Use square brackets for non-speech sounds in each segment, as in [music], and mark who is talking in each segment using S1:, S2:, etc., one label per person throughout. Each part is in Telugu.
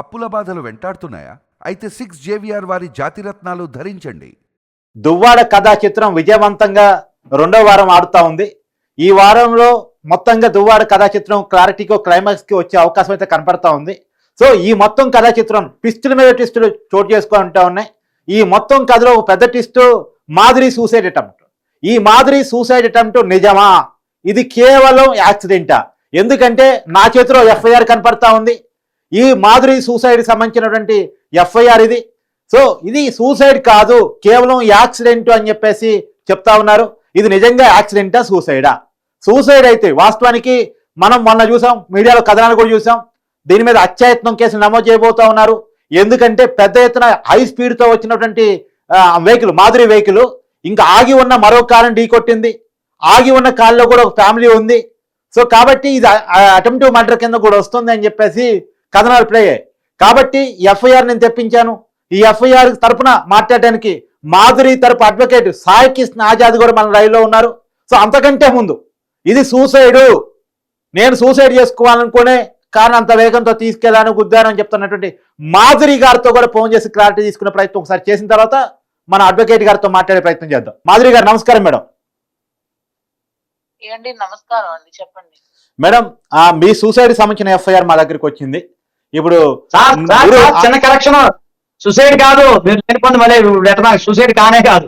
S1: అప్పుల బాధలు వెంటాడుతున్నాయా? అయితే సిక్స్ జేవిఆర్ వారి జాతిరత్నాలు ధరించండి.
S2: దువ్వాడ కథా చిత్రం విజయవంతంగా రెండో వారం ఆడుతా ఉంది. ఈ వారంలో మొత్తంగా దువ్వాడ కథా చిత్రం క్లారిటీకో క్లైమాక్స్కి వచ్చే అవకాశం అయితే కనపడతా ఉంది. సో ఈ మొత్తం కథా చిత్రం ట్విస్టుల మీద ట్విస్టులు చోటు చేసుకుంటా ఉన్నాయి. ఈ మొత్తం కథలో ఒక పెద్ద ట్విస్ట్ మాదిరి సూసైడ్ అటెంప్ట్. ఈ మాదిరి సూసైడ్ అటెంప్ట్ నిజమా? ఇది కేవలం యాక్సిడెంటా? ఎందుకంటే నా చేతిలో ఎఫ్ఐఆర్ కనపడతా ఉంది. ఈ మాధురి సూసైడ్ సంబంధించినటువంటి ఎఫ్ఐఆర్ ఇది. సో ఇది సూసైడ్ కాదు కేవలం యాక్సిడెంట్ అని చెప్పేసి చెప్తా ఉన్నారు. ఇది నిజంగా యాక్సిడెంటా సూసైడా సూసైడ్ అయితే వాస్తవానికి మనం మొన్న చూసాం మీడియాలో కథనాలు కూడా చూసాం. దీని మీద అత్యాయత్నం కేసు నమోదు చేయబోతా ఉన్నారు. ఎందుకంటే పెద్ద ఎత్తున హై స్పీడ్తో వచ్చినటువంటి వెహికల్ మాధురి వెహికల్ ఇంకా ఆగి ఉన్న మరో కారుని ఢీకొట్టింది ఆగి ఉన్న కారులో కూడా ఒక ఫ్యామిలీ ఉంది. సో కాబట్టి ఇది అటెంప్టివ్ మర్డర్ కింద కూడా వస్తుంది అని చెప్పేసి కథనాలు ప్లే అయ్యాయి. కాబట్టి ఎఫ్ఐఆర్ నేను తెప్పించాను. ఈ ఎఫ్ఐఆర్ తరపున మాట్లాడడానికి మాధురి తరపు అడ్వకేట్ సాయి కృష్ణ ఆజాద్ కూడా మన రైల్లో ఉన్నారు. సో అంతకంటే ముందు ఇది సూసైడు నేను సూసైడ్ చేసుకోవాలనుకునే కారణం అంత వేగంతో తీసుకెళ్ళాను గుద్దానని చెప్తున్నటువంటి మాధురి గారితో కూడా ఫోన్ చేసి క్లారిటీ తీసుకునే ప్రయత్నం ఒకసారి చేసిన తర్వాత మన అడ్వకేట్ గారితో మాట్లాడే ప్రయత్నం చేద్దాం. మాధురి గారు నమస్కారం మేడం.
S3: నమస్కారం అండి చెప్పండి.
S2: మేడం ఆ, మీ సూసైడ్ సంబంధించిన ఎఫ్ఐఆర్ మా దగ్గరికి వచ్చింది. ఇప్పుడు
S4: చిన్న కరెక్షన్ సూసైడ్ కాదు. మీరు సూసైడ్ కానే కాదు.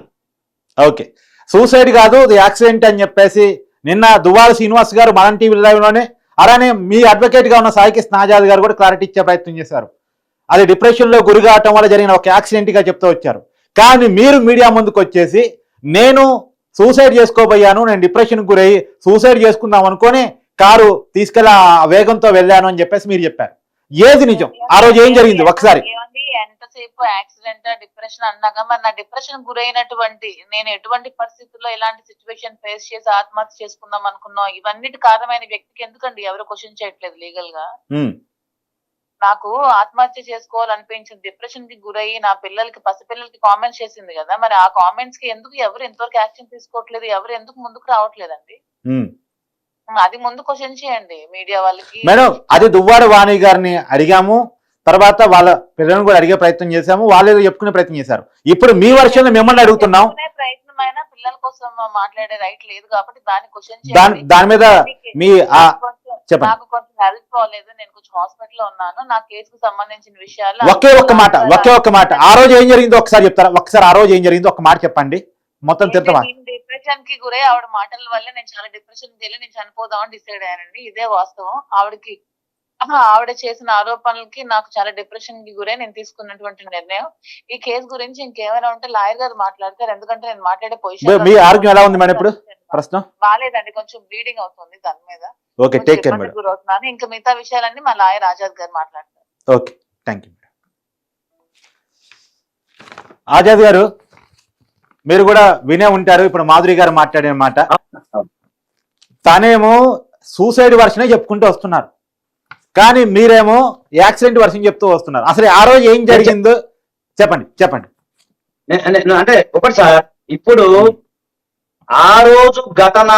S2: ఓకే. సూసైడ్ కాదు ఇది యాక్సిడెంట్ అని చెప్పేసి నిన్న దువ్వాల శ్రీనివాస్ గారు మనం టీవీ లైవ్లోనే అలానే మీ అడ్వకేట్గా ఉన్న సాయి కృష్ణ ఆజాద్ గారు కూడా క్లారిటీ ఇచ్చే ప్రయత్నం చేశారు. అది డిప్రెషన్లో గురి కావటం వల్ల జరిగిన ఒక యాక్సిడెంట్గా చెప్తూ వచ్చారు. కానీ మీరు మీడియా ముందుకు వచ్చేసి నేను సూసైడ్ చేసుకోబోయాను నేను డిప్రెషన్ గురై సూసైడ్ చేసుకుందాం అనుకొని కారు తీసుకెళ్ళి వేగంతో వెళ్ళాను అని చెప్పేసి మీరు చెప్పారు. ఏది నిజం? ఆ రోజు ఏం జరిగింది? ఒకసారి.
S3: ఎంతసేపు యాక్సిడెంట్ డిప్రెషన్ అన్నాక మరి నా డిప్రెషన్ గురైనటువంటి నేను ఎటువంటి పరిస్థితుల్లో ఎలాంటి సిచ్యువేషన్ ఫేస్ చేసి ఆత్మహత్య చేసుకుందాం అనుకున్నాం ఇవన్నిటి కారణమైన వ్యక్తికి ఎందుకండి ఎవరు క్వశ్చన్ చేయట్లేదు
S2: లీగల్గా?
S3: నాకు ఆత్మహత్య చేసుకోవాలనిపించింది. డిప్రెషన్కి గురయ్యి నా పిల్లలకి పసిపిల్లలకి కామెంట్స్ చేసింది కదా? మరి ఆ కామెంట్స్కి ఎందుకు ఎవరు ఎంతవరకు యాక్షన్ తీసుకోవట్లేదు? ఎవరు ఎందుకు ముందుకు రావట్లేదండి. అది ముందు క్వశ్చన్ చేయండి. మీడియా వాళ్ళకి
S2: మేడం అది దువ్వాడ వాణి గారిని అడిగాము. తర్వాత వాళ్ళ పిల్లలను కూడా అడిగే ప్రయత్నం చేశాము. వాళ్ళు చెప్పుకునే ప్రయత్నం చేశారు. ఇప్పుడు మీ వర్షన్ మిమ్మల్ని అడుగుతున్నాం.
S3: ప్రయత్నమైనా పిల్లల కోసం మాట్లాడే రైట్ లేదు కాబట్టి దాన్ని క్వశ్చన్
S2: దాని దాని మీద మీ చెప్పండి.
S3: నాకు కొంచెం హెల్త్ బాగాలేదు నేను కొంచెం హాస్పిటల్లో ఉన్నాను. నా కేసుకు సంబంధించిన విషయాలు
S2: ఒకే ఒక్క మాట ఒకే ఒక్క మాట. ఆ రోజు ఏం జరిగిందో ఒకసారి చెప్తారా? ఒకసారి ఆ రోజు ఏం జరిగిందో ఒక మాట చెప్పండి. మొత్తం తిరుతామా
S3: డిప్రెషన్కి గురై ఆవిడ మాటల వల్ల నేను చాలా డిప్రెషన్ వెళ్ళి నేను చనిపోదామని డిసైడ్ అయ్యానండి. ఇదే వాస్తవం. ఆవిడకి ఆవిడ చేసిన ఆరోపణలకి నాకు చాలా డిప్రెషన్కి గురై నేను తీసుకున్నటువంటి నిర్ణయం. ఈ కేసు గురించి ఇంకేమైనా ఉంటే లాయర్ గారు మాట్లాడతారు. ఎందుకంటే నేను మాట్లాడే పొజిషన్
S2: మీ ఆరోగ్యం ఎలా ఉంది మేడం ఇప్పుడు? ప్రశ్న?
S3: బాగాలేదండి. కొంచెం బ్లీడింగ్ అవుతుంది దాని మీద.
S2: Okay take care madam.
S3: గురవుతున్నాను. ఇంకా మిగతా విషయాలన్నీ మా లాయర్ ఆజాద్ గారు మాట్లాడతారు.
S2: ఓకే థ్యాంక్ యూ ఆజాద్ గారు మీరు కూడా వినే ఉంటారు. ఇప్పుడు మాధురి గారు మాట్లాడిన మాట. తనేమో సూసైడ్ వర్షనే చెప్పుకుంటూ వస్తున్నారు. కానీ మీరేమో యాక్సిడెంట్ వర్షన్ చెప్తూ వస్తున్నారు. అసలు ఆ రోజు ఏం జరిగిందో చెప్పండి చెప్పండి.
S4: అంటే ఒకటి సార్ ఇప్పుడు ఆ రోజు ఘటన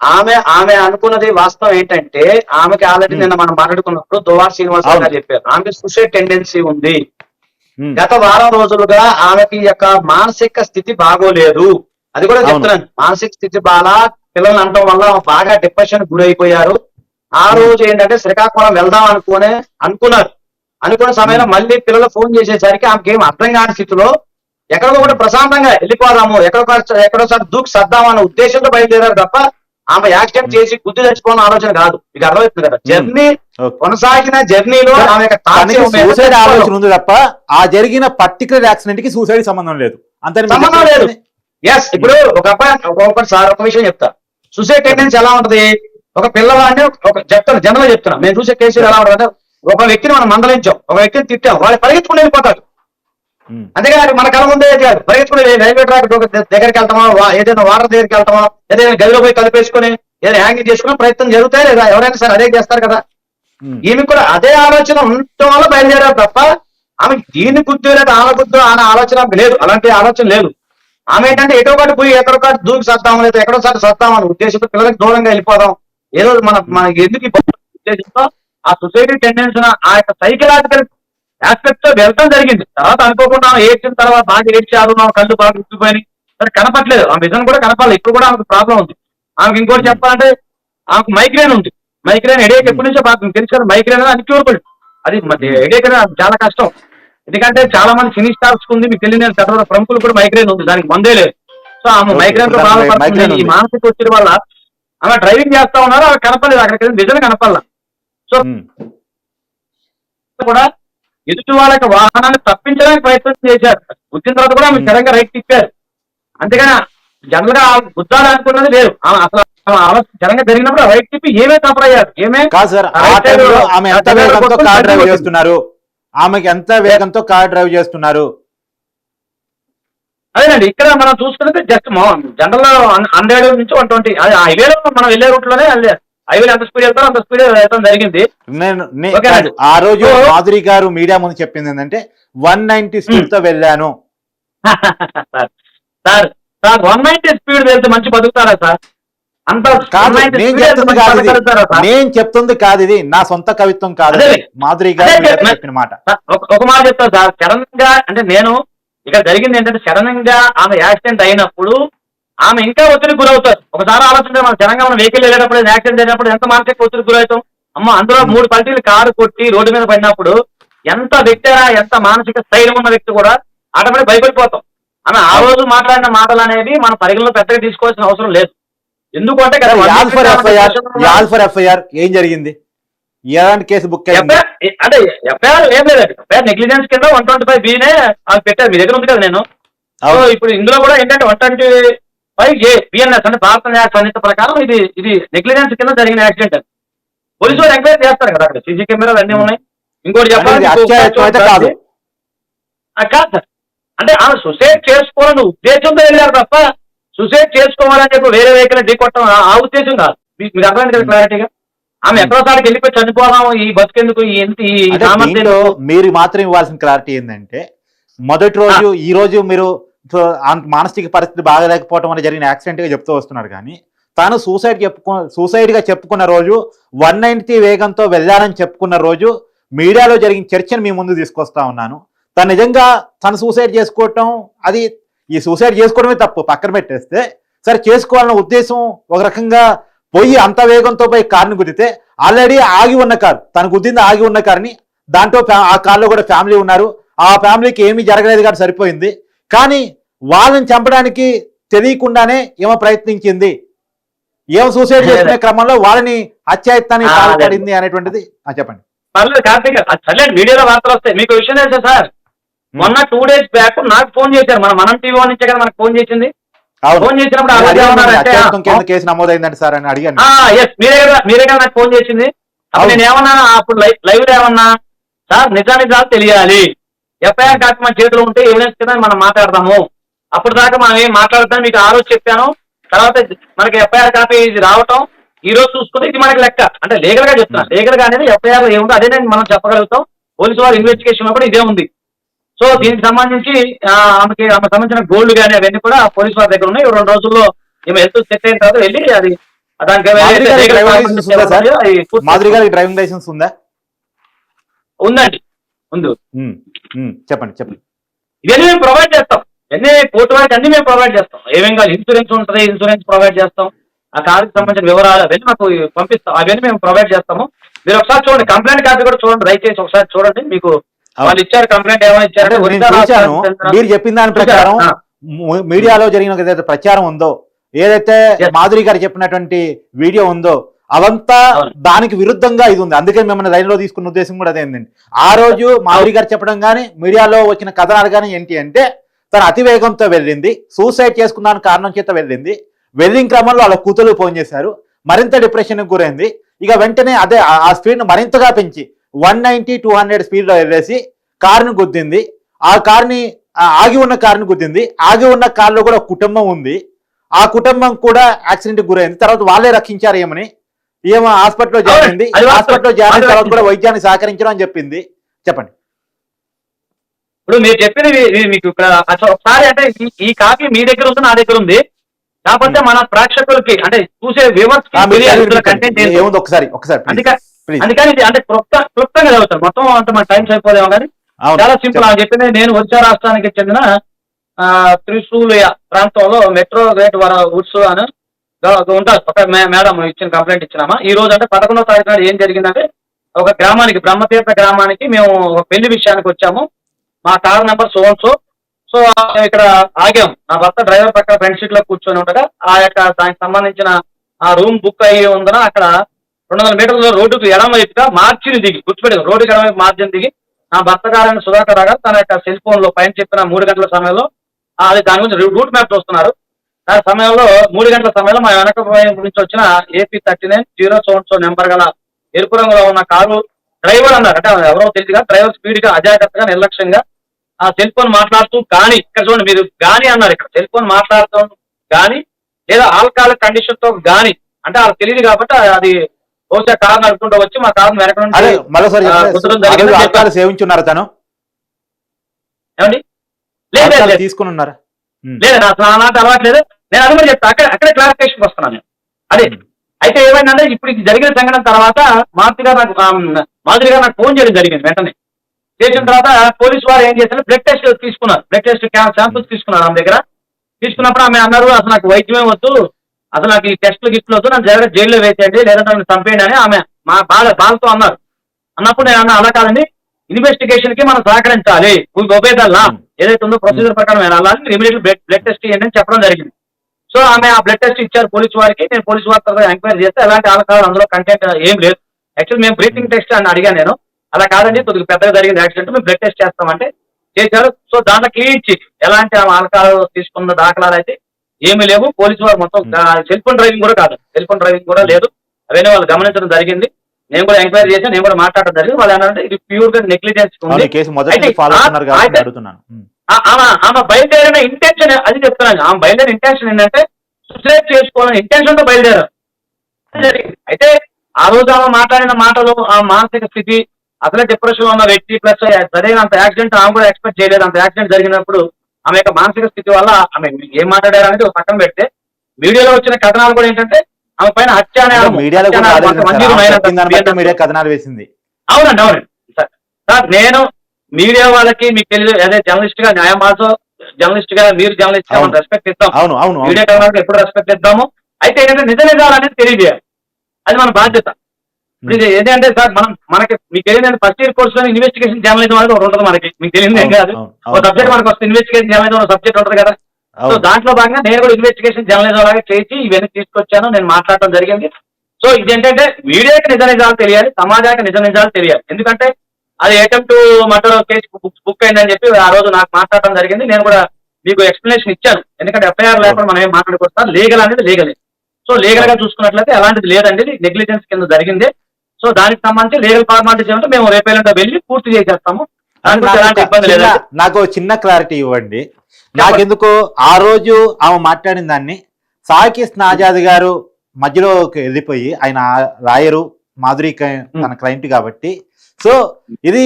S4: ఆమె ఆమె అనుకున్నది వాస్తవం ఏంటంటే ఆమెకి ఆల్రెడీ. నిన్న మనం మాట్లాడుకున్నప్పుడు దువార్ శ్రీనివాస్. గారు చెప్పారు. ఆమెకి సూసైడ్ టెండెన్సీ ఉంది. గత వారం రోజులుగా ఆమెకి యొక్క మానసిక స్థితి బాగోలేదు. అది కూడా. చెప్తున్నాను. మానసిక స్థితి బాగా పిల్లల్ని అనటం వల్ల బాగా డిప్రెషన్ గురైపోయారు. ఆ రోజు ఏంటంటే శ్రీకాకుళం వెళ్దాం అనుకునే అనుకున్నారు. అనుకున్న సమయంలో మళ్ళీ పిల్లలు ఫోన్ చేసేసరికి ఆమెకి ఏం అర్థం కాని స్థితిలో ఎక్కడికో కూడా ప్రశాంతంగా వెళ్ళిపోదాము ఎక్కడో ఎక్కడోసారి దూకి సర్దాం అన్న ఉద్దేశంతో బయలుదేరారు తప్ప ఆమె యాక్సిడెంట్ చేసి గుద్దు తెచ్చుకోవాలని ఆలోచన కాదు. మీకు అర్థమవుతుంది కదా? Journey
S2: okay.
S4: కొనసాగిన జర్నీలో ఆమె
S2: సూసైడ్ ఆలోచన ఉంది తప్ప ఆ జరిగిన పర్టికులర్ యాక్సిడెంట్కి సూసైడ్ సంబంధం లేదు. అంతే
S4: సంబంధం లేదు. ఎస్ ఇప్పుడు ఒక అబ్బాయి ఒకటి సార్ ఒక విషయం చెప్తా. సూసైడ్ టెండెన్సీ ఎలా ఉంటది? ఒక పిల్లవాడిని ఒక చెప్తాను జనరల్ చెప్తున్నా. మేము చూసే కేసులు ఎలా ఉంటది ఒక వ్యక్తిని మనం మందలించాం. ఒక వ్యక్తిని తిట్టాం. వాళ్ళు పరిగెత్తుకుని వెళ్ళిపోతారు. అంతేగాని మన కళ ముందే పరిగెత్తుకుని రైల్వే ట్రాక్ దగ్గరికి వెళ్తామా ఏదైనా వాటర్ దగ్గరికి వెళ్తామా ఏదైనా గదిలో పోయి కలిపేసుకుని ఏదైనా హ్యాంగింగ్ చేసుకునే ప్రయత్నం జరుగుతాయి లేదా? ఎవరైనా సరే అదే చేస్తారు కదా. ఈమె కూడా అదే ఆలోచన ఉండటం వల్ల బయలుదేరారు తప్ప ఆమె దీన్ని గుర్తు లేదు ఆమె గుర్తు అనే ఆలోచన లేదు. అలాంటి ఆలోచన లేదు. ఆమె ఏంటంటే ఎటో ఒకటి పోయి ఎక్కడో ఒకటి దూకి సత్తాం లేదా ఎక్కడో సారి సత్తాం అనే ఉద్దేశంతో పిల్లలకి దూరంగా వెళ్ళిపోదాం. ఏదో మన మనకి ఎందుకు ఉద్దేశంతో ఆ సొసైటీ టెండెన్స్ ఆ యొక్క సైకలాజికల్ ఆస్పెక్ట్తో వెళ్ళటం జరిగింది. తర్వాత అనుకోకుండా ఆమె ఏడ్చిన తర్వాత బాగా ఏడ్చారు నా కళ్ళు బాగా ఉప్పిపోయి సరే కనపట్లేదు. ఆ విజన్ కూడా కనపాలి ఇప్పుడు కూడా ఆమెకు ప్రాబ్లం ఉంది. ఆమెకు ఇంకోటి చెప్పాలంటే ఆమెకు మైగ్రేన్ ఉంది. మైగ్రేన్ హెడేక్ ఎప్పటి నుంచో బాగా తెలుసు కదా మైగ్రేన్ అనేది అన్క్యూరబుల్ అది హెడేక్ అనేది చాలా కష్టం. ఎందుకంటే చాలా మంది సినీ స్టార్స్ ఉంది మీకు తెలియని పెద్ద ప్రముఖులు కూడా మైగ్రేన్ ఉంది. దానికి మందే లేదు. సో ఆమె
S2: మైగ్రేన్తో
S4: బాధపడుతుంది ఈ. మానసిక ఒత్తిడి వల్ల ఆమె డ్రైవింగ్ చేస్తా ఉన్నారు ఆమె కనపడలేదు. అక్కడికి విజన్ కనపడాల.
S2: ఉమ్.
S4: కూడా ఎదుటి వాళ్ళకి వాహనాన్ని తప్పించడానికి ప్రయత్నం చేశారు. వచ్చిన తర్వాత కూడా ఆమె. సడన్గా రైట్ తిప్పారు. అంతేగాని జనరల్గా గుద్దాలి అనుకున్నది లేదు. అసలు జనంగా జరిగినప్పుడు రైట్ తిప్పి ఏమే తప్పరయ్యారు ఏమే?
S2: కాదు సార్ ఆమె ఎంత వేగంతో కార్ డ్రైవ్ చేస్తున్నారు? ఆమెకి ఎంత వేగంతో కార్ డ్రైవ్ చేస్తున్నారు?
S4: అదేనండి ఇక్కడ మనం చూసుకుంటే జస్ట్ జనరల్ హండ్రెడ్ నుంచి వన్ ట్వంటీ హైవేలో మనం వెళ్ళే రూట్లోనే హైవేలో ఎంత స్పీడ్ వెళ్తారో అంత స్పీడ్ వెళ్ళడం జరిగింది.
S2: నేను నే-. ఆ రోజు మాధురి గారు మీడియా ముందు చెప్పింది ఏంటంటే వన్ నైన్టీ స్పీడ్తో వెళ్ళాను.
S4: Sir sir sir one ninety speed వెళ్తే మంచి బతుకుతారా సార్? అంత
S2: కాదు
S4: 190
S2: నేను
S4: speed వెళ్తే
S2: చెప్తుంది
S4: మంచి
S2: కాదు ఇది.
S4: బతకగలుగుతారా సార్?
S2: నేను చెప్తుంది కాదు ఇది. నా సొంత కవిత్వం కాదు
S4: అదే.
S2: మాధురి గారు
S4: అదే,
S2: మీడియాతో. చెప్పిన మాట.
S4: సార్, ఒక- ఒక మాట చెప్తా సార్. సడన్గా అంటే నేను ఇక్కడ జరిగింది ఏంటంటే సడన్గా ఆమె యాక్సిడెంట్ అయినప్పుడు ఆమె ఇంకా ఒత్తిడికి గురవుతారు ఒకసారి ఆలోచన మన జనంగా మనం వెహికల్ వెళ్ళినప్పుడు యాక్సిడెంట్ అయినప్పుడు ఎంత మానసిక ఒత్తిడికి గురవుతాం? అమ్మ అందులో మూడు పల్టీలు కారు కొట్టి రోడ్డు మీద పడినప్పుడు ఎంత వ్యక్తి అయినా ఎంత మానసిక స్థైర్యం ఉన్న వ్యక్తి కూడా ఆటోమేటిక్ భయపడిపోతాం. ఆమె ఆ రోజు మాట్లాడిన మాటలు అనేవి మన పరిగణలో పెద్దగా తీసుకోవాల్సిన అవసరం లేదు. ఎందుకంటే
S2: ఏం జరిగింది? ఎలాంటి కేసు బుక్
S4: అంటే ఎఫ్ఐఆర్ ఏం లేదండి ఎఫ్ఐఆర్ నెగ్లిజెన్స్ కింద వన్ ట్వంటీ ఫైవ్ బీనే పెట్టారు. మీ దగ్గర ఉంది కదా నేను. ఇప్పుడు ఇందులో కూడా ఏంటంటే one twenty five A BNS అంటే భారత న్యాయ సంహిత ప్రకారం ఇది ఇది నెగ్లిజెన్స్ కింద జరిగిన యాక్సిడెంట్ అది. పోలీసు వాళ్ళు ఎంక్వైరీ చేస్తారు కదా అక్కడ సీసీ కెమెరాలు అన్నీ ఉన్నాయి. ఇంకోటి చెప్పాలి
S2: కాదు.
S4: ఆ, సార్. అంటే ఆమె సుసైడ్ చేసుకోవాలని ఉద్దేశంతో వెళ్ళారు తప్ప సుసైడ్ చేసుకోవాలని చెప్పి వేరే వెహికల్ ఢీకొట్టడం ఆ- ఆ ఉద్దేశం కాదు. మీకు మీకు అర్థమైంది కదా క్లారిటీగా ఆమె ఎక్కడో సారికి వెళ్ళిపోయి చనిపోదాం ఈ బతుకెందుకు ఈ
S2: మీరు మాత్రం ఇవ్వాల్సిన క్లారిటీ ఏంటంటే మొదటి రోజు ఈ రోజు మీరు సో అంత మానసిక పరిస్థితి బాగలేకపోవడం వల్ల జరిగిన యాక్సిడెంట్గా చెప్తూ వస్తున్నారు కానీ తాను సూసైడ్ చెప్పుకు సూసైడ్గా చెప్పుకున్న రోజు వన్ నైన్టీ వేగంతో వెళ్ళాలని చెప్పుకున్న రోజు మీడియాలో జరిగిన చర్చను మీ ముందు తీసుకొస్తా ఉన్నాను. తను నిజంగా తను సూసైడ్ చేసుకోవటం అది ఈ సూసైడ్ చేసుకోవడమే తప్పు పక్కన పెట్టేస్తే సరే చేసుకోవాలన్న ఉద్దేశం ఒక రకంగా పోయి అంత వేగంతో పోయి కారుని గుద్దితే ఆల్రెడీ ఆగి ఉన్న కారు తను గుద్దింది ఆగి ఉన్న కారుని దాంట్లో ఫ్యా- ఆ కార్లో కూడా ఫ్యామిలీ ఉన్నారు. ఆ ఫ్యామిలీకి ఏమీ జరగలేదు కాబట్టి సరిపోయింది. కానీ వాళ్ళని చంపడానికి తెలియకుండానే ఏమో ప్రయత్నించింది. ఏమో సూసైడ్ చేసుకునే క్రమంలో వాళ్ళని
S4: అదే.
S2: పాల్పడింది అనేటువంటిది. చెప్పండి.
S4: పర్లేదు కార్తీక్ సర్లేదు మీడియాలో వార్తలు వస్తాయి. మీకు విషయం తెలుసా సార్? మొన్న టూ డేస్ బ్యాక్ నాకు ఫోన్ చేశారు. మన మనం టీవీ నుంచే కదా మనకు ఫోన్ చేసింది. ఫోన్ చేసినప్పుడు
S2: కేసు నమోదైందంటే సార్ అని అడిగాను
S4: మీరే కదా మీరే కదా నాకు ఫోన్ చేసింది. అప్పుడు. నేను ఏమన్నా అప్పుడు లైవ్ లైవ్లో ఏమన్నా? సార్ నిజానిజాలు తెలియాలి. ఎఫ్ఐఆర్ మన చేతిలో ఉంటే ఎవిడెన్స్ కింద మనం మాట్లాడదాము. అప్పుడు దాకా మనం ఏం మాట్లాడతాం మీకు ఆ రోజు చెప్పాను. తర్వాత మనకి ఎఫ్ఐఆర్ కాపీ ఇది రావటం ఈ రోజు చూసుకుంటే ఇది మనకి లెక్క. అంటే లీగల్గా చెప్తున్నా. లీగల్గా అనేది ఎఫ్ఐఆర్ ఏముందో అదే నేను మనం చెప్పగలుగుతాం. పోలీసు వారి ఇన్వెస్టిగేషన్లో కూడా ఇదే ఉంది. సో దీనికి సంబంధించి ఆమెకి ఆమెకు సంబంధించిన గోల్డ్ కానీ అవన్నీ కూడా పోలీసు వారి దగ్గర ఉన్నాయి. రెండు రోజుల్లో ఈమె హెల్త్ సెట్ అయిన తర్వాత వెళ్ళి అది దానికి
S2: డ్రైవింగ్ లైసెన్స్ ఉందా
S4: ఉందండి. ఉంది.
S2: ఉమ్, చెప్పండి చెప్పండి.
S4: ఇవన్నీ మేము ప్రొవైడ్ చేస్తాం. ఇవన్నీ కోర్టు వారికి అన్ని మేము ప్రొవైడ్ చేస్తాం. ఏమేం కాదు ఇన్సూరెన్స్ ఉంటుంది ఇన్సూరెన్స్ ప్రొవైడ్ చేస్తాం. ఆ కార్కి సంబంధించిన వివరాలు అవన్నీ మాకు పంపిస్తాం. అవన్నీ మేము ప్రొవైడ్ చేస్తాము. మీరు ఒకసారి చూడండి కంప్లైంట్ కాపీ కూడా చూడండి. దయచేసి ఒకసారి చూడండి. మీకు వాళ్ళు ఇచ్చారు కంప్లైంట్ ఏమైనా ఇచ్చారు?
S2: మీరు చెప్పిన దాని ప్రకారం మీడియాలో జరిగిన ఏదైతే ప్రచారం ఉందో ఏదైతే. మాధురి గారు చెప్పినటువంటి వీడియో ఉందో అవంతా. దానికి విరుద్ధంగా ఇది ఉంది. అందుకే మిమ్మల్ని లైన్లో తీసుకున్న ఉద్దేశం కూడా అదేందండి ఆ రోజు మాధురి గారు చెప్పడం కానీ మీడియాలో వచ్చిన కథనాలు కానీ ఏంటి అంటే తను అతి వేగంతో వెళ్ళింది సూసైడ్ చేసుకున్నాను కారణం చేత వెళ్ళింది వెళ్ళిన క్రమంలో వాళ్ళ కూతురు ఫోన్ చేశారు మరింత డిప్రెషన్ గురైంది. ఇక వెంటనే అదే ఆ- ఆ స్పీడ్ మరింతగా పెంచి వన్ నైన్టీ టూ హండ్రెడ్ స్పీడ్లో వెళ్ళేసి కారుని గుద్దింది. ఆ కారుని ఆగి ఉన్న కారుని గుద్దింది. ఆగి ఉన్న కారులో కూడా కుటుంబం ఉంది. ఆ కుటుంబం కూడా యాక్సిడెంట్ గురైంది. తర్వాత వాళ్ళే రక్షించారు ఏమని ఏమో హాస్పిటల్లో జాయిన్ అయింది. హాస్పిటల్లో జాయిన్ అయిన తర్వాత కూడా వైద్యాన్ని సహకరించడం అని చెప్పింది. చెప్పండి.
S4: ఇప్పుడు మీరు చెప్పినవి మీకు ఒకసారి అంటే ఈ- కాపీ మీ దగ్గర ఉంది నా దగ్గర ఉంది. కాకపోతే మన ప్రేక్షకులకి అంటే చూసే వ్యూవర్స్
S2: చదివి
S4: కంటెంట్.
S2: ఏముంది? ఒకసారి ఒకసారి
S4: అందుకని అంటే క్లుప్త క్లుప్తంగా చదువుతారు. మొత్తం అంత మన టైం సరిపోదేమో కానీ చాలా సింపుల్. అని చెప్పింది నేను ఒరిస్సా రాష్ట్రానికి చెందిన త్రిశూలియ ప్రాంతంలో మెట్రో రేట్ వర వుడ్స్ అని ఉంటారు ఒక మే- మేడం ఇచ్చిన కంప్లైంట్ ఇచ్చినామా? ఈ రోజు అంటే పదకొండో తారీఖు నాడు ఏం జరిగిందంటే ఒక గ్రామానికి బ్రహ్మతీర్థ గ్రామానికి మేము ఒక పెళ్ళి విషయానికి వచ్చాము. మా కార్ నెంబర్ సోన్ సో సో ఇక్కడ ఆగాం నా భర్త డ్రైవర్ పక్కన ఫ్రంట్ సీట్లో కూర్చొని ఉండగా ఆ యొక్క దానికి సంబంధించిన ఆ రూమ్ బుక్ అయ్యి ఉందన అక్కడ రెండు వందల మీటర్ల రోడ్డుకు ఎడమ వైపుగా దిగి గుర్తుపెట్టి రోడ్డుకి ఎడమవైపు మార్జిన్ దిగి నా భర్త గారైన సుధాకర్ రాగా తన యొక్క సెల్ ఫోన్లో పైన చెప్పిన మూడు గంటల సమయంలో అది దాని గురించి రూట్ మ్యాప్ చూస్తున్నారు. ఆ సమయంలో మూడు గంటల సమయంలో మా వెనక నుంచి వచ్చిన AP thirty nine zero seven so number గల ఎరుపు రంగులో ఉన్న కారు డ్రైవర్ అన్నారు. అంటే ఎవరో తెలియదుగా డ్రైవర్ స్పీడ్గా అజాగ్రత్తగా నిర్లక్ష్యంగా ఆ సెల్ ఫోన్ మాట్లాడుతూ కానీ ఇక్కడ చూడండి మీరు గాని అన్నారు ఇక్కడ. సెల్ ఫోన్ మాట్లాడుతూ గాని లేదా ఆల్కహాల్ కండిషన్తో గాని అంటే వాళ్ళకి తెలియదు కాబట్టి అది బహుశా కారు నడుపుకుంటూ వచ్చి మా కారు వెనక
S2: ఆల్కహాల్ సేవించున్నారు తను?
S4: ఏమండి? లేదు లేదు,
S2: తీసుకుని ఉన్నారా.
S4: లేదు నా అలవాట్లేదు నేను అది కూడా చెప్తా. అక్కడ అక్కడే క్లారిఫికేషన్ వస్తున్నాను నేను. అదే. అయితే ఏమైందంటే ఇప్పుడు ఇది జరిగిన సంఘటన తర్వాత మారుతి గారు నాకు గారు నాకు ఫోన్ చేయడం జరిగింది వెంటనే. చేసిన తర్వాత పోలీసు వారు ఏం చేశారు? బ్లడ్ టెస్ట్ తీసుకున్నారు. బ్లడ్ టెస్ట్ శాంపుల్స్ తీసుకున్నారు ఆమె దగ్గర. తీసుకున్నప్పుడు ఆమె అన్నారు అసలు నాకు వైద్యమే వద్దు. అసలు నాకు ఈ టెస్ట్లు గిట్లు వద్దు. నన్ను డైరెక్ట్ జైల్లో వేసేయండి. లేదంటే నన్ను చంపేయండి అని ఆమె మా బాధ బాధతో అన్నారు. అన్నప్పుడు నేను అన్నా అలా కాదండి. ఇన్వెస్టిగేషన్కి మనం సహకరించాలి. ఒబేదల్లా ఏదైతే ఉందో ప్రొసీజర్ ప్రకారం వెళ్ళాలని ఇమీడియట్ బ్లడ్ బ్లడ్ టెస్ట్ చేయండి అని చెప్పడం జరిగింది. సో ఆమె ఆ బ్లడ్ టెస్ట్ ఇచ్చారు పోలీసు వారికి. నేను పోలీసు వారి తర్వాత ఎంక్వైరీ చేస్తే ఎలాంటి ఆల్కహాల్ అందులో కంటెంట్ ఏం లేదు. యాక్చువల్ మేము బ్రీతింగ్ టెస్ట్ అని అడిగాను నేను. అలా కాదండి కొద్దిగా పెద్దగా జరిగింది యాక్సిడెంట్ మేము బ్లడ్ టెస్ట్ చేస్తామంటే చేశారు. సో దాంట్లో క్లియర్ ఇచ్చి ఎలాంటి ఆల్కహాల్ తీసుకున్న దాఖలాలు అయితే ఏమీ లేవు. పోలీసు వారు మొత్తం సెల్ ఫోన్ డ్రైవింగ్ కూడా కాదు. సెల్ ఫోన్ డ్రైవింగ్ కూడా లేదు. అవన్నీ వాళ్ళు గమనించడం జరిగింది. నేను కూడా ఎంక్వైరీ చేసి నేను కూడా మాట్లాడడం జరిగింది. వాళ్ళు ఏంటంటే ఇది ప్యూర్గా నెగ్లిజెన్స్ ఆమె ఆమె బయలుదేరిన ఇంటెన్షన్ అది చెప్తున్నాను ఆమె బయలుదేరిన ఇంటెన్షన్ ఏంటంటే సుసైడ్ చేసుకోవాలని ఇంటెన్షన్తో బయలుదేరారు. అయితే ఆ రోజు ఆమె మాట్లాడిన మాటలు ఆ మానసిక స్థితి అసలే డిప్రెషన్ ఉన్న వ్యక్తి ప్లస్ సరైన అంత యాక్సిడెంట్ ఆమె కూడా ఎక్స్పెక్ట్ చేయలేదు. అంత యాక్సిడెంట్ జరిగినప్పుడు ఆమె యొక్క మానసిక స్థితి వల్ల ఆమె ఏం మాట్లాడారు అనేది ఒక పక్కన పెడితే మీడియాలో వచ్చిన కథనాలు కూడా ఏంటంటే ఆమె పైన హత్య
S2: మీడియాలో కథనాలు వేసింది.
S4: అవునండి అవునండి. సార్ సార్ నేను మీడియా వాళ్ళకి మీకు తెలియదు అదే జర్నలిస్ట్గా న్యాయం ఆల్సో జర్నలిస్ట్గా మీరు
S2: జర్నలిస్ట్గా.
S4: రెస్పెక్ట్ ఇస్తాం.
S2: అవును అవును.
S4: మీడియా కథనాలకు ఎప్పుడు రెస్పెక్ట్ ఇద్దాము? అయితే ఏంటంటే నిజ నిజాలు అనేది తెలియజేయాలి. అది మన బాధ్యత. ఇది ఏంటంటే సార్ మనం మనకి మీకు తెలియదు ఫస్ట్ ఇయర్ కోర్స్లో ఇన్వెస్టిగేషన్ జర్నలిజం అనేది ఒకటి ఉంటుంది మనకి. మీకు తెలియదు ఏం కాదు. ఒక సబ్జెక్ట్ మనకు వస్తుంది ఇన్వెస్టిగేషన్ జర్నలిజం ఒక సబ్జెక్ట్ ఉంటుంది కదా. సో. దాంట్లో భాగంగా నేను కూడా ఇన్వెస్టిగేషన్ జర్నలిజం లాగా చేసి ఇవన్నీ తీసుకొచ్చాను. నేను మాట్లాడటం జరిగింది. సో ఇదేంటంటే మీడియాకి నిజ నిజాలు తెలియాలి సమాజానికి నిజ నిజాలు తెలియాలి. ఎందుకంటే అది అటెంప్ట్ మర్డర్ కేసు బుక్ అయిందని చెప్పి ఆ రోజు నాకు మాట్లాడటం జరిగింది. నేను కూడా మీకు ఎక్స్ప్లెనేషన్ ఇచ్చాను. ఎందుకంటే ఎఫ్ఐఆర్ లేకుండా మనం ఏం మాట్లాడుకోవచ్చు లీగల్ అనేది లీగల్ సో లీగల్గా చూసుకున్నట్లయితే అలాంటిది లేదండి. నెగ్లిజెన్స్ కింద జరిగింది. సో దానికి సంబంధించి లీగల్ ఫార్మాలిటీస్ ఏమంటే మేము రేపేళ్ళంటే వెళ్ళి పూర్తి చేసేస్తాము.
S2: నాకు
S4: ఎలాంటి
S2: ఒక
S4: ఇబ్బంది
S2: చిన్న- క్లారిటీ ఇవ్వండి. నాకెందుకు? ఆ రోజు ఆమె మాట్లాడిన దాన్ని సాకిస్ నాజాద్ గారు మధ్యలోకి వెళ్ళిపోయి ఆయన లాయరు మాధురి తన క్లయింట్ కాబట్టి సో ఇది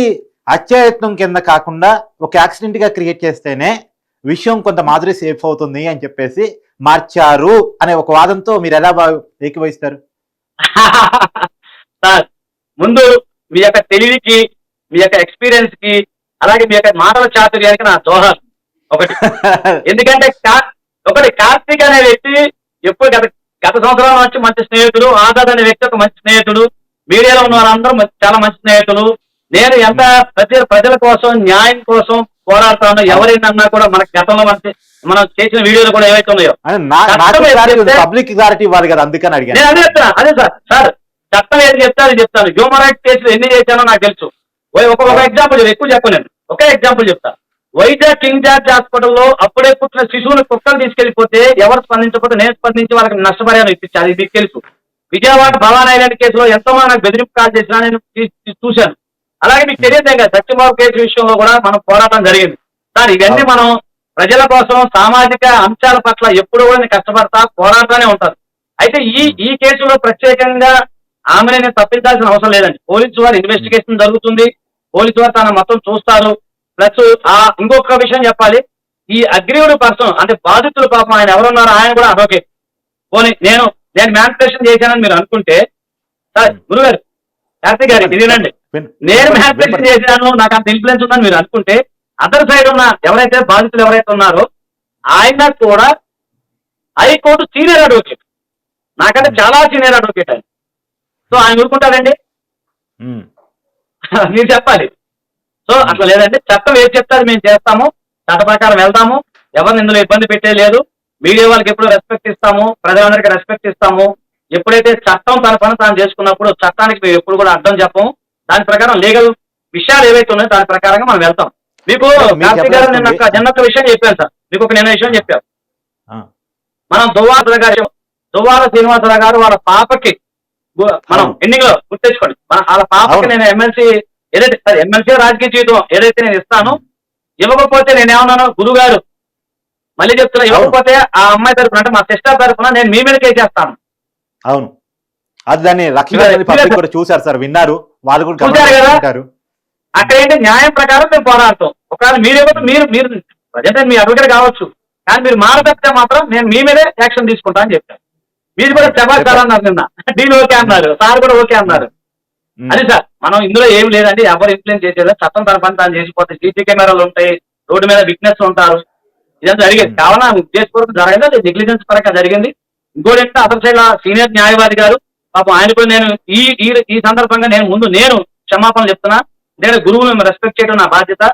S2: హత్యాయత్నం కింద కాకుండా ఒక యాక్సిడెంట్గా క్రియేట్ చేస్తేనే విషయం కొంత మాధురి సేఫ్ అవుతుంది అని చెప్పేసి మార్చారు అనే ఒక వాదంతో మీరు ఎలా ఏకీభవిస్తారు? [laughs]
S4: సార్ ముందు మీ యొక్క తెలివికి మీ యొక్క ఎక్స్పీరియన్స్కి అలాగే మీ యొక్క మాటల చాతుర్యానికి నా దోహాలు ఒకటి. [laughs] ఎందుకంటే ఒకటి కార్తీక్ అనే వ్యక్తి ఎప్పుడు గత గత సంవత్సరాల నుంచి మంచి స్నేహితుడు ఆజాద్ అనే వ్యక్తి ఒక మంచి స్నేహితుడు మీడియాలో ఉన్న వాళ్ళందరూ మంచి- చాలా మంచి స్నేహితులు. నేను ఎంత ప్రజల ప్రజల కోసం న్యాయం కోసం పోరాడుతానో ఎవరైనా కూడా మనకి గతంలో మన మనం చేసిన వీడియోలు కూడా ఏవైతే ఉన్నాయో.
S2: పబ్లిక్ క్లారిటీ ఇవ్వాలి కదా అందుకని అడిగాను.
S4: నేను అదే చెప్తాను అదే సార్ సార్ చట్టం ఏది చెప్తే అది చెప్తాను. హ్యూమన్ రైట్స్ కేసులు ఎన్ని చేశానో నాకు తెలుసు. ఒక ఒక ఎగ్జాంపుల్ ఎక్కువ చెప్పను నేను. ఒకే ఎగ్జాంపుల్ చెప్తా. వైజాగ్ కింగ్ జార్జ్ హాస్పిటల్లో అప్పుడే పుట్టిన శిశువుని కుక్కలు తీసుకెళ్ళిపోతే ఎవరు స్పందించకపోతే నేను స్పందించి వాళ్ళకి నష్టపరిహారం ఇప్పించాలి ఇది మీకు తెలుసు. విజయవాడ భవాన్ ఐలాండ్ కేసులో ఎంతో మంది నాకు బెదిరింపు కాల్ చేసినా నేను చూశాను. అలాగే మీకు తెలియదు కదా సత్యబాబు కేసు విషయంలో కూడా మనం పోరాటం జరిగింది. సార్ ఇవన్నీ మనం ప్రజల కోసం సామాజిక అంశాల పట్ల ఎప్పుడు కూడా కష్టపడతా పోరాడుతూనే ఉంటాను. అయితే ఈ ఈ కేసులో ప్రత్యేకంగా ఆమెను నేను తప్పించాల్సిన అవసరం లేదండి. పోలీసు వారు ఇన్వెస్టిగేషన్ జరుగుతుంది. పోలీసు వారు తన మొత్తం చూస్తారు. ప్లస్ ఆ ఇంకొక విషయం చెప్పాలి. ఈ అగ్రీవుడు పర్సన్ అంటే బాధితులు పాపం ఆయన ఎవరున్నారో ఆయన కూడా అదొకే పోనీ నేను నేను మ్యానిపులేషన్ చేశానని మీరు అనుకుంటే సార్ గురుగారు కార్తీక్ గారు
S2: విన్-
S4: నేను
S2: వినపడు.
S4: చేశాను నాకు అంత ఇన్ఫ్లుయెన్స్ ఉందని మీరు అనుకుంటే అదర్ సైడ్ ఉన్న ఎవరైతే బాధితులు ఎవరైతే ఉన్నారో ఆయన కూడా హైకోర్టు సీనియర్ అడ్వకేట్ నాకంటే చాలా సీనియర్ అడ్వకేట్ ఆయన. సో ఆయన ఊరుకుంటారండి
S2: ఉమ్. [laughs]
S4: మీరు చెప్పాలి. సో అట్లా లేదండి. చట్టం ఏది చెప్తే అది మేము చేస్తాము. చట్ట ప్రకారం వెళ్తాము. ఎవరిని ఇందులో ఇబ్బంది పెట్టే లేదు. మీడియా వాళ్ళకి ఎప్పుడు రెస్పెక్ట్ ఇస్తాము? ప్రజలందరికీ రెస్పెక్ట్ ఇస్తాము? ఎప్పుడైతే చట్టం తన పని తాను చేసుకున్నప్పుడు చట్టానికి మేము ఎప్పుడు కూడా అర్థం చెప్పము? దాని ప్రకారం లీగల్ విషయాలు ఏవైతే ఉన్నాయో దాని ప్రకారంగా మనం వెళ్తాం. మీకు కార్తీక్ గారు నిన్న నిన్న ఒక విషయం చెప్పాను సార్. మీకు ఒక నిన్న విషయం చెప్పాను. మనం దువ్వాసల గారు దువ్వాల శ్రీనివాసరావు గారు వాళ్ళ పాపకి మనం. ఎన్నికలో గుర్తించుకోండి. మన వాళ్ళ పాపకి. నేను ఎమ్మెల్సీ ఏదైతే సరే ఎమ్మెల్సీ రాజకీయ జీవితం ఏదైతే నేను ఇస్తాను ఇవ్వకపోతే నేను ఏమన్నాను గురువు గారు మళ్ళీ చెప్తున్నా ఇవ్వకపోతే ఆ అమ్మాయి తరపున అంటే మా సిస్టర్ తరపున నేను మీ మీద చేస్తాను
S2: అవును. అది దాన్ని లక్ష్మీ కూడా చూశారు సార్ విన్నారు. వాళ్ళు కూడా
S4: చూశారు అక్కడ ఏంటి? న్యాయం ప్రకారం మేము పోరాడతాం. ఒకవేళ మీరు ఇవ్వకపోతే మీరు మీరు ప్రజెంట్ మీ అడ్వకేట్ కావచ్చు. కానీ మీరు మారదప్పితే మాత్రం నేను మీ మీదే యాక్షన్ తీసుకుంటా అని చెప్పాను. మీరు కూడా శబాష్ సార్ అన్నారు నిన్న. [laughs] డీల్ ఓకే అన్నారు. సార్ కూడా ఓకే అన్నారు. అది సార్ మనం ఇందులో ఏం లేదండి. ఎవరు ఇన్ఫ్లుయెన్స్ చేసేది? చట్టం తన పని తాను చేసిపోతే సీసీ కెమెరాలు ఉంటాయి. రోడ్డు మీద విట్నెస్ ఉంటారు. ఇదంతా జరిగింది. కావాలా ఉద్దేశపూర్వకం జరగదు. అది నెగ్లిజెన్స్ పరంగా జరిగింది. ఇంకోటి ఏంటంటే అతని సైడ్ సీనియర్ న్యాయవాది గారు పాపం ఆయన కూడా నేను ఈ ఈ సందర్భంగా నేను ముందు నేను క్షమాపణ చెప్తున్నా. నేను గురువులను రెస్పెక్ట్ చేయడం నా బాధ్యత.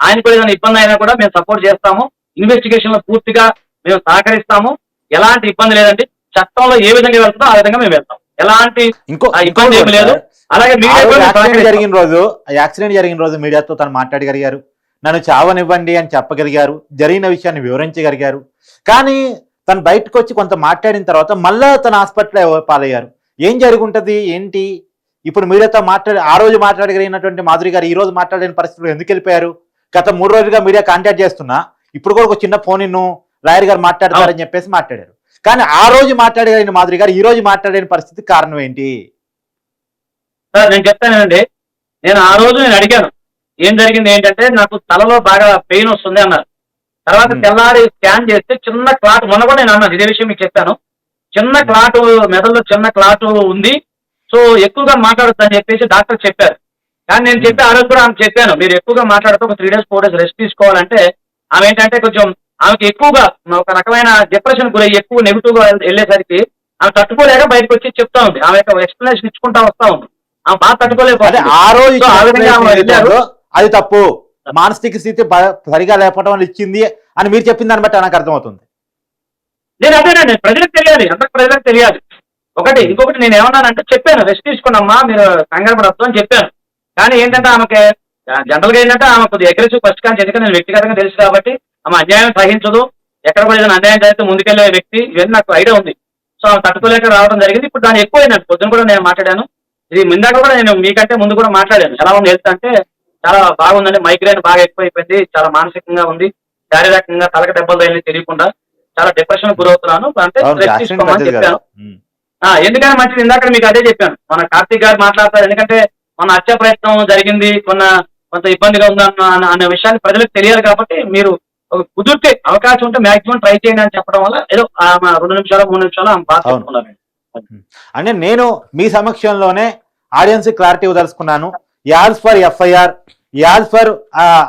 S4: ఆయన కూడా ఏదైనా ఇబ్బంది అయినా కూడా మేము సపోర్ట్ చేస్తాము. ఇన్వెస్టిగేషన్లో పూర్తిగా మేము సహకరిస్తాము. ఎలాంటి ఇబ్బంది లేదండి. చట్టంలో ఏ విధంగా వెళ్తుందో ఆ విధంగా మేము వెళ్తాం. ఎలాంటి ఇబ్బంది ఏమి లేదు. అలాగే మీడియా.
S2: జరిగిన రోజు యాక్సిడెంట్ జరిగిన రోజు మీడియాతో తను మాట్లాడగలిగారు నన్ను చావనివ్వండి అని చెప్పగలిగారు జరిగిన విషయాన్ని వివరించగలిగారు. కానీ తను బయటకు వచ్చి కొంత మాట్లాడిన తర్వాత మళ్ళా తన హాస్పిటల్ పాలయ్యారు. ఏం జరుగుంటది? ఏంటి? ఇప్పుడు మీడియాతో మాట్లాడి ఆ రోజు మాట్లాడగలిగినటువంటి మాధురి గారు ఈ రోజు మాట్లాడిన పరిస్థితులు ఎందుకు వెళ్ళిపోయారు? గత మూడు రోజులుగా మీడియా కాంటాక్ట్ చేస్తున్నా. ఇప్పుడు కూడా ఒక చిన్న ఫోన్ ఇన్ను రాయర్ గారు మాట్లాడతారని చెప్పేసి మాట్లాడారు. కానీ ఆ రోజు మాట్లాడగలిగిన మాధురి గారు ఈ రోజు మాట్లాడిన పరిస్థితి కారణం ఏంటి?
S4: సార్ నేను చెప్తానండి. నేను ఆ రోజు నేను అడిగాను. ఏం జరిగింది ఏంటంటే నాకు తలలో బాగా పెయిన్ వస్తుంది అన్నారు. తర్వాత. తెల్లారి స్కాన్ చేస్తే చిన్న క్లాట్ మొన్న కూడా నేను అన్నాను ఇదే విషయం మీకు చెప్పాను. చిన్న క్లాట్ మెదడులో చిన్న క్లాట్ ఉంది. సో ఎక్కువగా మాట్లాడొద్దు అని చెప్పేసి డాక్టర్ చెప్పారు. కానీ నేను చెప్పి ఆ రోజు కూడా ఆమె చెప్పాను మీరు ఎక్కువగా మాట్లాడుతూ ఒక three days four days rest తీసుకోవాలంటే ఆమె ఏంటంటే కొంచెం ఆమెకి ఎక్కువగా ఒక రకమైన డిప్రెషన్ గురై ఎక్కువ నెగిటివ్గా వెళ్ళేసరికి ఆమె తట్టుకోలేక బయటకు వచ్చి చెప్తా ఉంది. ఆమె యొక్క ఎక్స్ప్లెనేషన్ ఇచ్చుకుంటా వస్తా ఉంది. ఆమె బాగా తట్టుకోలేకపోతే
S2: ఆ రోజు అది తప్పు. మానసిక స్థితి సరిగా లేకపోవడం వల్ల ఇచ్చింది అని మీరు చెప్పిన దాన్ని బట్టి నాకు అర్థమవుతుంది.
S4: నేను అదేనండి ప్రజలకు తెలియాలి. అందరికి ప్రజలకు తెలియాలి. ఒకటి ఇంకొకటి నేను ఏమన్నానంటే చెప్పాను రెస్ట్ తీసుకున్నమ్మా మీరు కంగారు అని చెప్పాను. కానీ ఏంటంటే ఆమెకి జనరల్గా ఏంటంటే ఆమె కొద్దిగా అగ్రెసివ్ ఫస్ట్ కానీ ఎందుకంటే నేను వ్యక్తిగతంగా తెలుసు కాబట్టి ఆమె అన్యాయం సహించదు. ఎక్కడ కూడా ఏదైనా అన్యాయం జరిగితే ముందుకెళ్ళే వ్యక్తి ఇవన్నీ నాకు ఐడియా ఉంది. సో ఆమె తట్టుకోలేక రావడం జరిగింది. ఇప్పుడు దాని ఎక్కువ అయిందండి పొద్దున కూడా నేను మాట్లాడాను. ఇది ముందాక కూడా నేను మీకంటే ముందు కూడా మాట్లాడాను. ఎలా ఉంది అంటే చాలా బాగుందండి. మైగ్రేన్ బాగా ఎక్కువైపోయింది. చాలా మానసికంగా ఉంది. శారీరకంగా తలక దెబ్బలు తగిలి తెలియకుండా చాలా డిప్రెషన్ గురవుతున్నాను. అంటే తీసుకోమని చెప్పాను. ఎందుకని మంచిది. ఇందాక మీకు అదే చెప్పాను. మన కార్తీక్ గారు మాట్లాడతారు. ఎందుకంటే మన హత్య ప్రయత్నం జరిగింది. కొన్న కొంత ఇబ్బందిగా ఉందన్న అన్న- అనే విషయాన్ని ప్రజలకు తెలియాలి కాబట్టి మీరు ఒక కుదిరితే అవకాశం ఉంటే మాక్సిమం ట్రై చేయండి అని చెప్పడం వల్ల ఏదో రెండు నిమిషాలు మూడు నిమిషాలు ఆమె. చెప్పుకున్నారు.
S2: అంటే నేను మీ సమక్షంలోనే audience clarity వదలుచుకున్నాను. As per FIR as per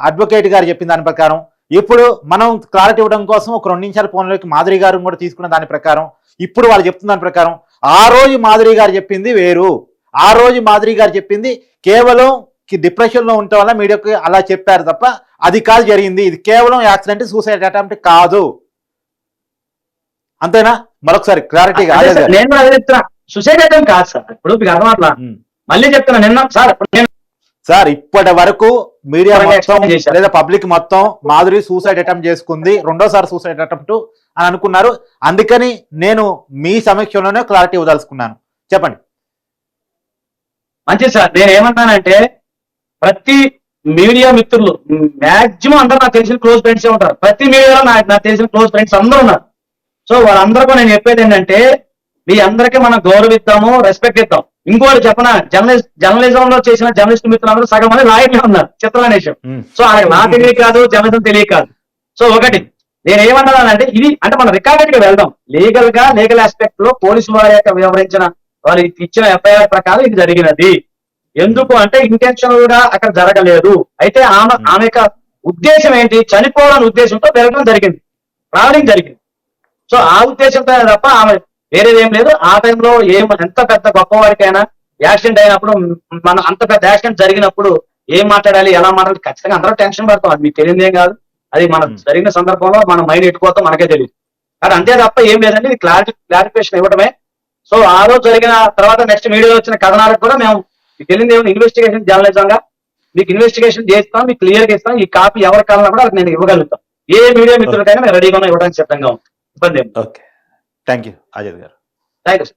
S2: advocate గారు చెప్పిన దాని ప్రకారం ఇప్పుడు మనం క్లారిటీ ఇవ్వడం కోసం ఒక రెండు నిమిషాల ఫోన్లోకి మాధురి గారు కూడా తీసుకున్న దాని ప్రకారం ఇప్పుడు వాళ్ళు చెప్తున్న దాని ప్రకారం ఆ రోజు మాధురి గారు చెప్పింది వేరు. ఆ రోజు మాధురి గారు చెప్పింది కేవలం డిప్రెషన్లో ఉండటం వల్ల మీడియాకి అలా చెప్పారు తప్ప అది కాదు జరిగింది. ఇది కేవలం యాక్సిడెంట్ సూసైడ్ అటెంప్ట్ కాదు. అంతేనా? మరొకసారి క్లారిటీగా
S4: నేను సుసైడ్ అయితే కాదు సార్. ఇప్పుడు మీకు అర్థం అట్లా
S2: ఉమ్.
S4: మళ్ళీ చెప్తున్నా నిన్న సార్
S2: సార్ ఇప్పటి వరకు మీడియా మొత్తం. లేదా పబ్లిక్ మొత్తం మాధురి సూసైడ్ అటెంప్ట్ చేసుకుంది రెండోసారి సూసైడ్ అటెంప్ట్ అని అనుకున్నారు. అందుకని నేను మీ సమీక్షలోనే క్లారిటీ ఇవ్వదలుచుకున్నాను. చెప్పండి.
S4: మంచిది సార్ నేను ఏమంటానంటే ప్రతి మీడియా మిత్రులు మాక్సిమం అందరూ నాకు తెలిసిన క్లోజ్ ఫ్రెండ్స్ ఉంటారు. ప్రతి మీడియాలో నాకు నాకు తెలిసిన క్లోజ్ ఫ్రెండ్స్ అందరూ ఉన్నారు. సో వాళ్ళందరికీ నేను చెప్పేది ఏంటంటే మీ అందరికీ మనం గౌరవిస్తాము రెస్పెక్ట్ ఇస్తాం ఇంకోటి చెప్పన జర్నలిస్ట్ జర్నలిజం లో చేసిన జర్నలిస్ట్ మిత్రులందరూ సగం మంది లాయర్లే ఉన్నారు
S2: ఉమ్.
S4: సో వాళ్ళకి నా తెలియక కాదు జర్నలిజం తెలియక కాదు. సో ఒకటి నేను ఏమంటున్నానంటే ఇది అంటే మనం రికార్డెడ్గా వెళ్దాం. లీగల్గా లీగల్ ఆస్పెక్ట్లో పోలీసు వారి యొక్క వివరించిన వారు ఇచ్చిన ఎఫ్ఐఆర్ ప్రకారం ఇది జరిగినది. ఎందుకు అంటే ఇంటెన్షన్గా అక్కడ జరగలేదు. అయితే ఆమె ఆమె యొక్క ఉద్దేశం ఏంటి? చనిపోవాలని ఉద్దేశంతో పెరగడం జరిగింది. ట్రావెలింగ్ జరిగింది. సో ఆ ఉద్దేశంతో తప్ప ఆమె వేరేది ఏం లేదు. ఆ టైంలో ఏం ఎంత పెద్ద గొప్పవారికైనా యాక్సిడెంట్ అయినప్పుడు మన అంత పెద్ద యాక్సిడెంట్ జరిగినప్పుడు ఏం మాట్లాడాలి ఎలా మాట్లాడాలి ఖచ్చితంగా అందరూ టెన్షన్ పడతాం. అది మీకు తెలియదు ఏం కాదు. అది మన. జరిగిన సందర్భంలో మన మైండ్ ఎట్టుకోవద్దు మనకే తెలియదు. కానీ అంతే తప్ప ఏం లేదండి. ఇది క్లారిటీ క్లారిఫికేషన్ ఇవ్వడమే సో ఆ రోజు జరిగిన తర్వాత నెక్స్ట్ మీడియాలో వచ్చిన కథనాలకు కూడా మేము మీకు తెలియదు ఏమైనా ఇన్వెస్టిగేషన్ జర్నలిజం గా మీకు ఇన్వెస్టిగేషన్ చేస్తాం మీకు క్లియర్గా ఇస్తాం. ఈ కాపీ ఎవరి కావాలన్నా కూడా నేను ఇవ్వగలుగుతాం. ఏ మీడియా మిత్రులకైనా మేము రెడీగా ఇవ్వడానికి సిద్ధంగా ఉంటాం. ఇబ్బంది ఏమి
S2: ఓకే. థ్యాంక్ యూ అజిత్ గారు
S4: థ్యాంక్ యూ